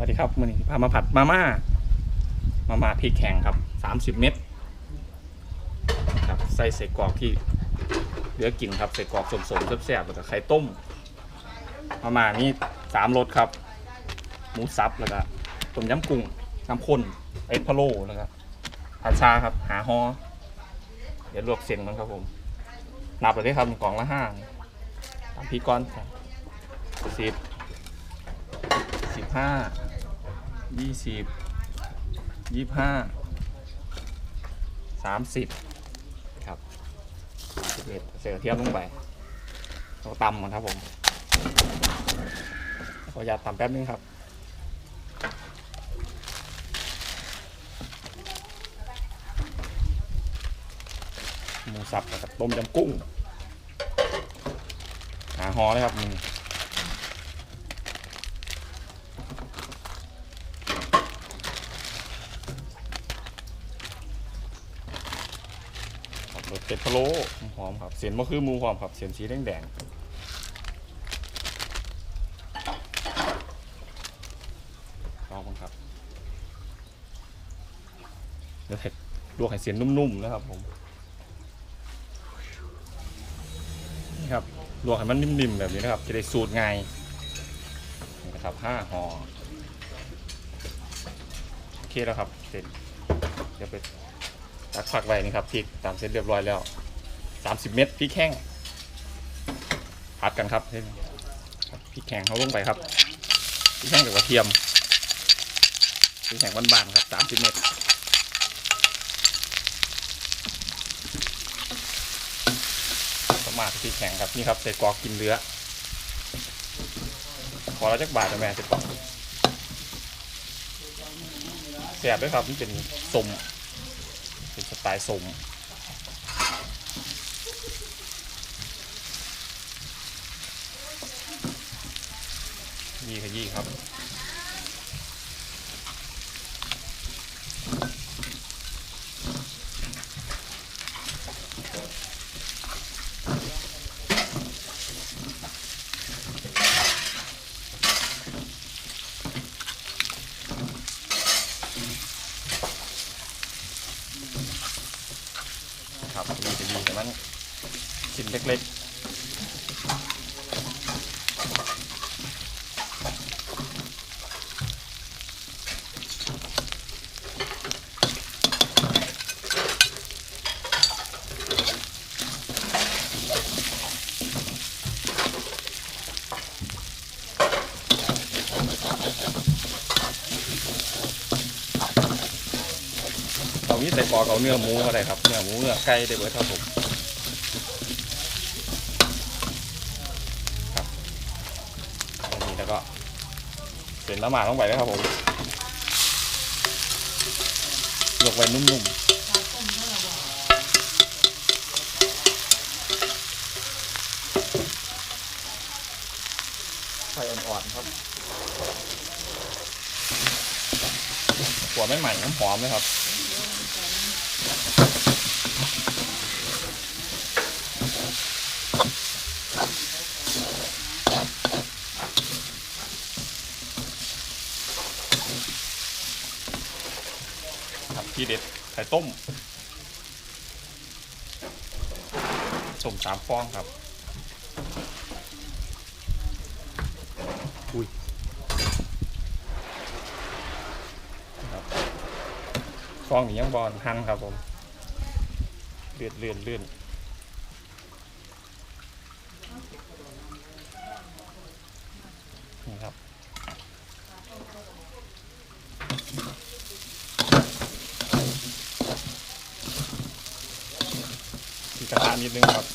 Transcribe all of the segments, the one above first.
สวัสดีครับวันนี้พามาผัดมาม่า มาม่าพริกแข็งครับสามสิบเม็ดครับใส่ใส่กรอกที่เหลือกินครับใส่กรอกสมๆแซ่บๆแล้วก็ไข่ต้ม มาม่านี่สามรสครับ หมูสับแล้วก็ต้มยำกุ้งน้ำข้นเอ็ดพะโล้แล้วก็ผัดชาครับ หาฮอเดี๋ยวลวกเส้นมันครับผมนับเลยครับกล่องละห้าตามพี่ก้อนครับสิบสิบห้า ยี่สิบยี่ห้าสามสิบครับสามสิบเอ็ดเสือเทียมลงไปเราตำมันครับผมขออยาตตำแป๊บนึงครับหมูสับกับต้มยำกุ้งหาหอเลยครับนี่ครับรส เป็ดพะโล้หอมครับ เสียนมะคือมูหอมครับ เสียนสีแดงแดงลองกันครับ เดี๋ยวเห็ดลวกให้เสียนนุ่มๆนะครับผมนี่ครับลวกให้มันนิ่มๆแบบนี้นะครับ จะได้สูตรง่ายนี่นะครับห้าห่อโอเคแล้วครับเสร็จเดี๋ยวไป ตักผักไว้นี่ครับพริกตามเสร็จเรียบร้อยแล้ว 30 เม็ดพริกแห้งผัดกันครับพริกแห้งเขาลงไปครับพริกแห้งกับกระเทียมพริกแห้งบานๆครับ 30 เม็ดประมาทที่แข็งครับนี่ครับใส่กอกกินเนื้อขอแล้วจักบาทนะแม่ใส่กอกแสบด้วยครับนี่เป็นสมายสมยี่ขยี้ครับยี่ขยี้แต่มันชิ้นเล็ก ๆเอานี้ใส่กรอกเอาเนื้อหมูก็ได้ครับ เนื้อหมูเนื้อไก่ได้เบิดครับผมอันนี้แล้วก็เส้นละหมาดลงไปเลยครับผมลวกไว้นุ่มๆไฟอ่อนๆครับหัวไม่ใหม่น้ำหอมเลยครับครับ ที่เด็ดไข่ต้มสมสามฟองครับ อุ้ยครับ ฟองนี้ยังบอลหั่นครับผมเลือนเลื่อนเลื่อนครับ ที่กระทะนิดนึงครับ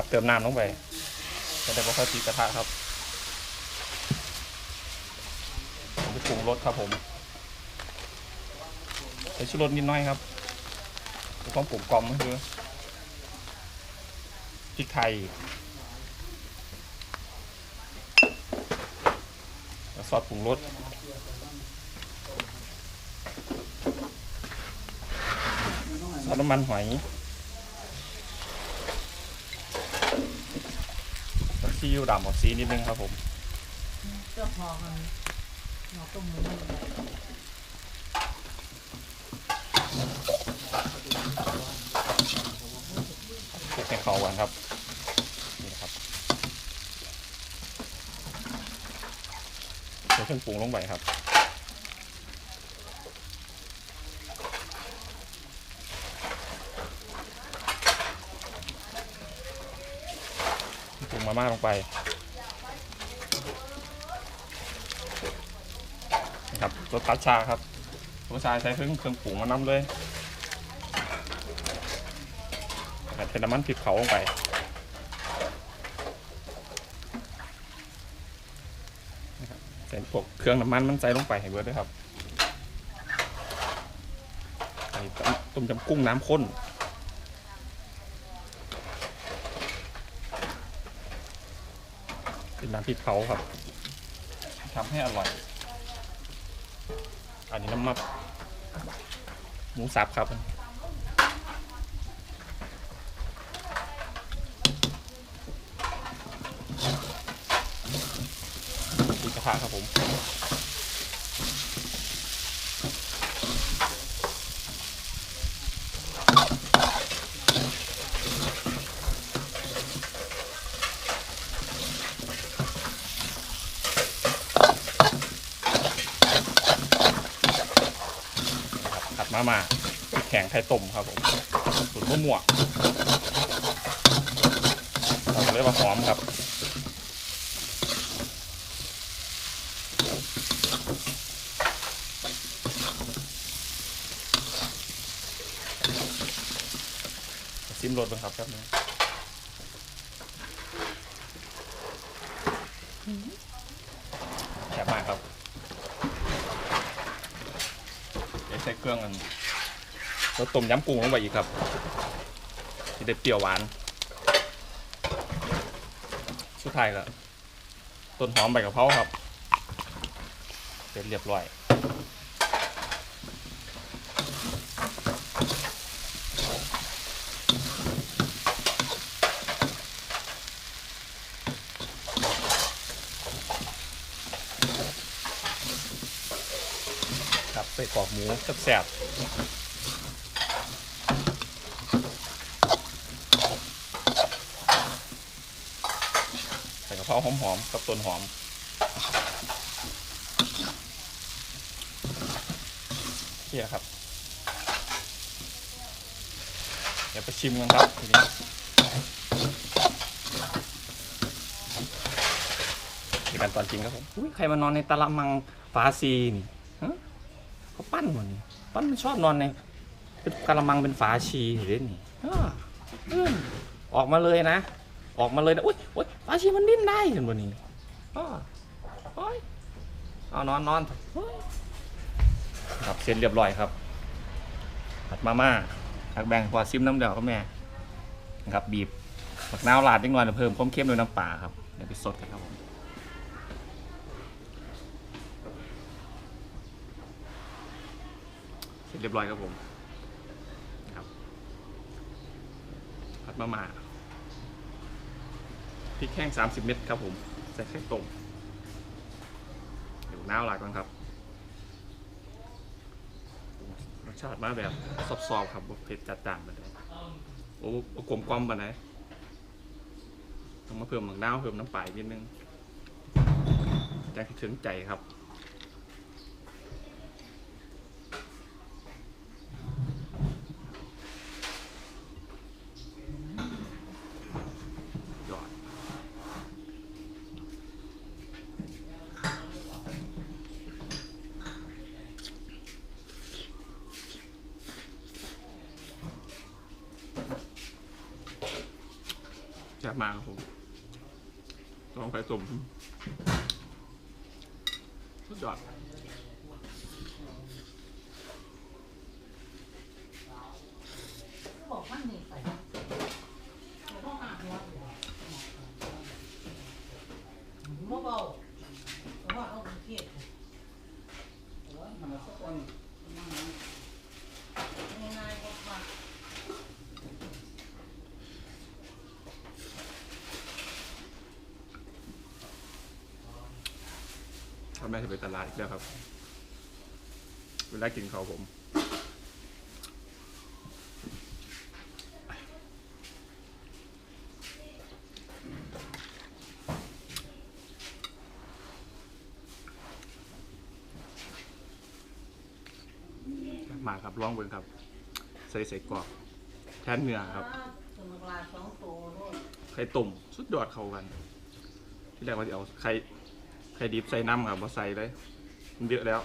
นี่ครับ เติมน้ำลงไปจะได้ไม่ค่อยตีกระทะครับผมไปปรุงรสครับผมใส่ชูรสนิดน้อยครับต้องปลูกกลอมก็คือพริกไทยซอสปรุงรสซอสน้ำมันหอยแล้ว ซีอิ๊วดำออกสีนิดนึงครับผมก็พอกันหนอต้มมูมันเลยคลุกให้เข้ากันครับนี่นะครับใส่เครื่องปรุงลงไปครับ ปรุง มาม่าลงไปนะครับรสตัดชาครับรสชาใช้เครื่องเครื่องปรุงมานำเลยแล้วเทน้ำมันพริกเผาลงไปใส่พวกเครื่องน้ำมันมันใส่ลงไปให้เบิร์ดด้วยครับใส่ต้มยำกุ้งน้ำข้น เป็ น้ำพริกเผาครับทำให้อร่อย อันนี้น้ำมับหมูสับครับตีกระทะครับผม มาม่าแข็งไข่ต้มครับผมสูตรมะม่วงเราเรียกว่าหอมครับซิมรสบ้างครับครับนี้แซ่บมากครับ เครื่องกันแล้วต้มยำกุ้งลงไปอีกครับจะได้เปรี้ยวหวาน สุดท้ายก็ต้นหอมใบกะเพราครับ เสร็จเรียบร้อย ส่กรอกหมูแซ่บใส่กะเพราหอมๆกับต้นหอมเที่ยครับ เดี๋ยวไปชิมกันครับทีนี้เดี๋ยวกันตอนจริงครับผม อุ๊ยใครมานอนในตะละมังฟาซีนี่ ปั้นหมดนี่ปั้นมันชอบนอนในเป็นกะละมังเป็นฝาชีเห็นไหมนี่อ้ออืมออกมาเลยนะ ออกมาเลยนะอุ้ยอุ้ยฝาชีมันดิ้นได้เห็นบ่นี่อ้อโอ้ยเอานอนนอนโอ้ยครับเสร็จเรียบร้อยครับผัดมาม่าผักแบงพอซิมน้ำเดียวก็แม่นะครับบีบผักนาวราดนิดหน่อยเพิ่มความเค็มด้วยน้ำปลาครับเดี๋ยวไปสดกันครับผม เสร็จเรียบร้อยครับผมครับผัดมาม่าพริกแห้ง 30 เม็ดครับผมใส่ไข่ต้มเดี๋ยวน้าวราดก่อนครับรสชาติมาแบบซอบๆครับเผ็ดจัดจ้านไปเลยโอ้บ่กลมกล่อมปไหนต้องมาเพิ่มหมักน้าวเพิ่มน้ำปลาอีกนิดนึงจะถึงใจครับ ยอด แซ่บมากครับผมลองไข่ต้ม สุดยอด บอกว่าหนีไปต้องอาบน้ำเบาๆเพราะว่าเราเครียด พ่อ แม่จะไปตลาดอีกแล้วครับ เวลากินเขาวผมมาครับร้องเบิ่งครับ ใส่ใส่กรอกแทนเนื้อครับสมุนไพรสองตัวด้วยไข่ต้มสุดยอดเข้ากัน ที่แรกว่าจะเอาไข่ไข่ดิบใส่น้ำครับมาใส่เลยมันเยอะแล้ว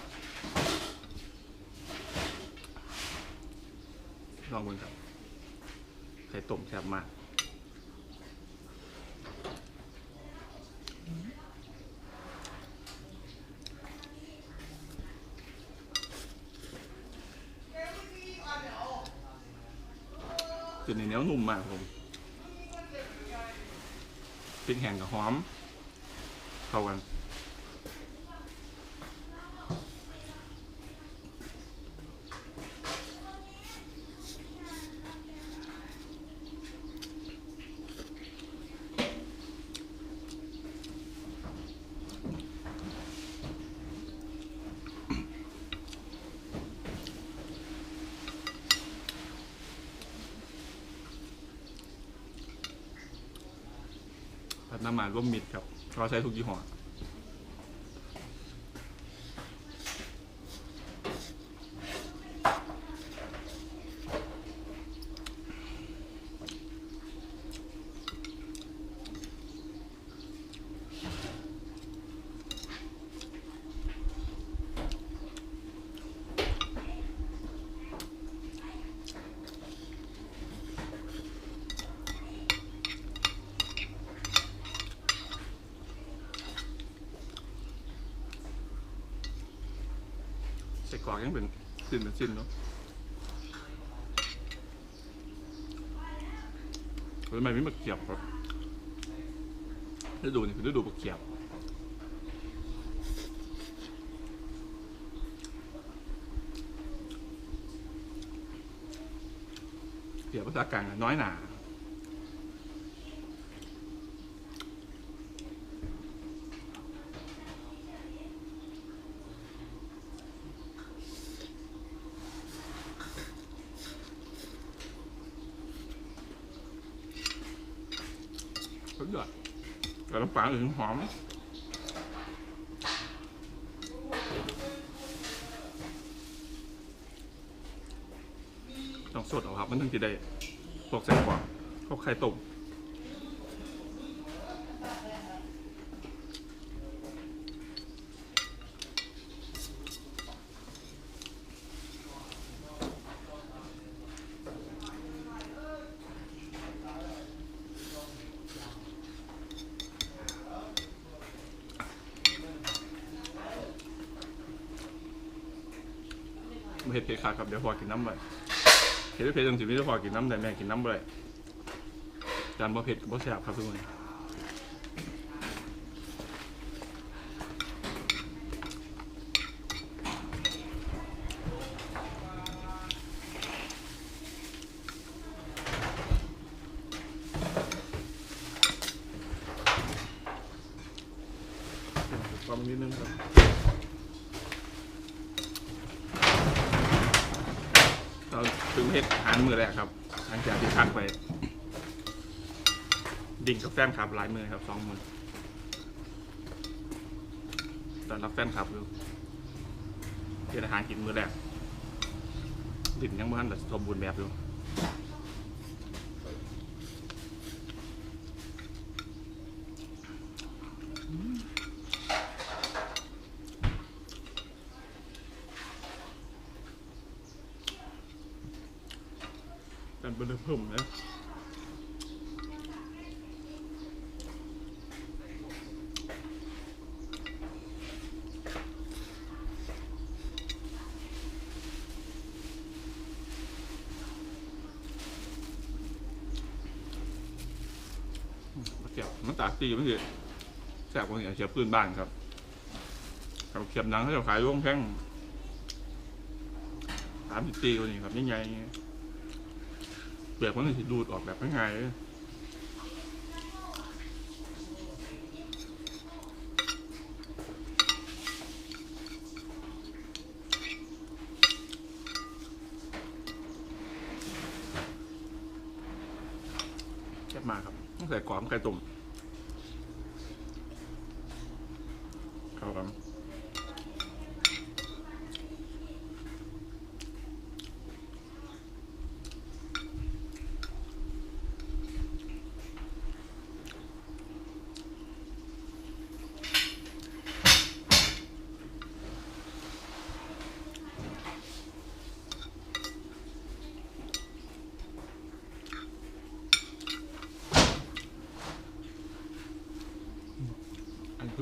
ลองเบิ่งครับ ไข่ต้มแซ่บมากจุดนี้เนื้อนุ่มมากผมพริกแห้งกับหอม เข้ากัน น้ำมันร่วมมิตรครับเราใช้ทุกยี่ห้อ อกยังเป็นสิ้นเป็นสิ้นเนาะทำไมไม่มาเขียบครับฤดูนี่คือฤดูบักเขียบเขียบภาษากลางน้อยหนา สุดยอดแต่น้ำ ปลาอื่นหอม ต้องสดเอาครับ มันถึงจะได้ตกใส่กว่าเข้าไข่ต้ม เห็ดเผ็ดขาดครับเดี๋ยวพอกินน้ำเลยเห็ดเผ็ดจังสิไม่ได้พอกินน้ำแต่แม่กินน้ำเลยจานบ่เผ็ดบบ่แซ่บครับทุกคนความนิดนึงครับ เราถึงเฮ็ดอาหารมือแรกครับหลังจากที่พักไป ดิ่งกับแฟนคลับหลายมือครับสองมือตอนรับแฟนคลับอยู่เฮ็ดอาหารกินมือแรกดิ่งยังบ้านแต่สมบูรณ์แบบอยู่ กันเบอร์เพิ่มนะเกี่ยวมันตาตีมันเสิแสบกว่าอย่างเชียบปืนบ้านครับกับเขียบหนังเขาจะขายร่วงแพ่งสามสิบตีกว่านี้ครับยังไง เปลือกมันจะดูดออกแบบง่ายแซ่บมากครับต้องใส่กรอบไก่ตุ่มเข้าครับ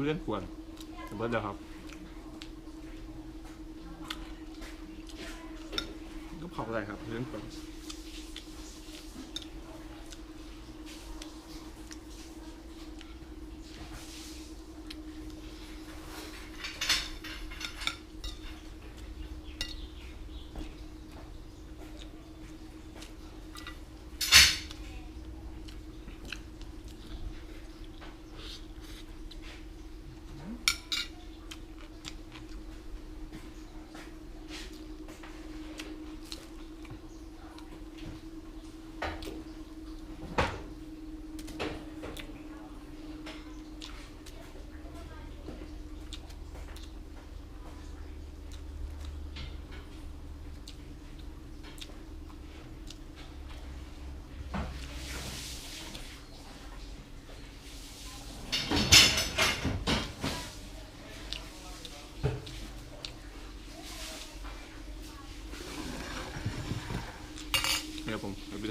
เรื่องควรเบิร์ดเดียวครับก็เผาอะไรครับเรื่องควร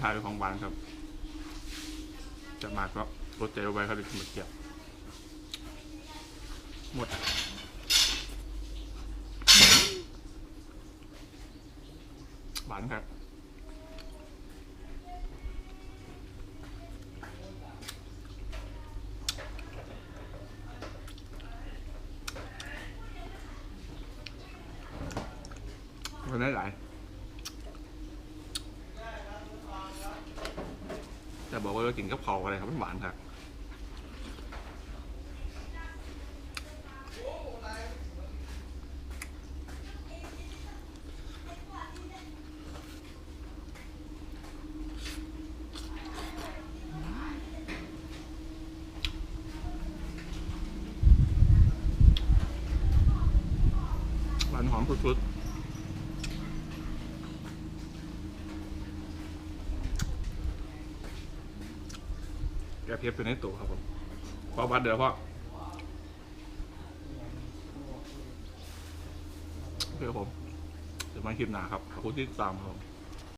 ทายเป็นของหวานครับ จะมาก็รสใจเอาไว้ครับเดี๋ยวมาเกี่ยวหมดหวานครับมันได้หลาย กินกับเผาอะไรครับมันหวานครับหวานหอมสุดๆแก เพียบเป็นในตัวครับผมพอบัดเดี๋ยวพ่อเคครับผมเดี๋ยวมาคลิปหน้าครับขอบคุณที่ตามครับ